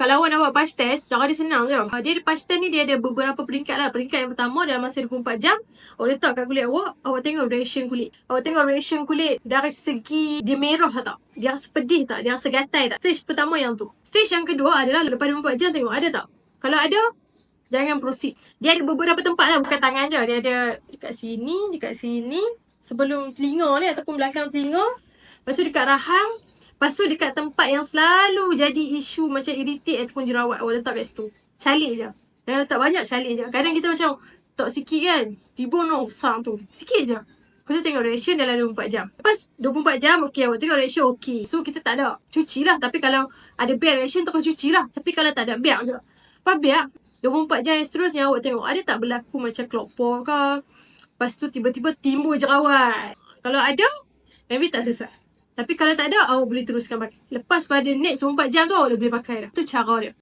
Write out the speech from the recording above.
Kalau awak nak buat patch test, cara dia senang je. Ah, Dia ada patch test ni dia ada beberapa peringkat lah. Peringkat yang pertama dalam masa 24 jam, awak letak kat kulit awak, awak tengok reaction kulit. Awak tengok reaction kulit dari segi dia merah tak? Dia rasa pedih tak? Dia rasa gatai tak? Stage pertama yang tu. Stage yang kedua adalah lepas 24 jam tengok ada tak? Kalau ada, jangan proceed. Dia ada beberapa tempat lah, bukan tangan je. Dia ada dekat sini, dekat sini, sebelum telinga ni ataupun belakang telinga. Lepas tu dekat rahang, Lepas tu dekat tempat yang selalu jadi isu macam irritate ataupun jerawat awak letak kat situ. Calik je. Jangan letak banyak, calik je. Kadang kita macam tak sikit kan. Tiba no sang tu. Sikit je. Lepas tu tengok reaction dalam 24 jam. Lepas 24 jam, okey awak tengok reaction okey. So kita tak ada. Cuci lah. Tapi kalau ada bad reaction, terus cuci lah. Tapi kalau tak ada, biar je. Lepas biar, 24 jam yang seterusnya awak tengok. Ada tak berlaku macam kelopor ke? Lepas tu tiba-tiba timbul jerawat. Kalau ada, maybe tak sesuai. Tapi kalau tak ada, awak boleh teruskan pakai. Lepas pada next 24 jam tu, awak boleh pakai dah. Itu cara dia.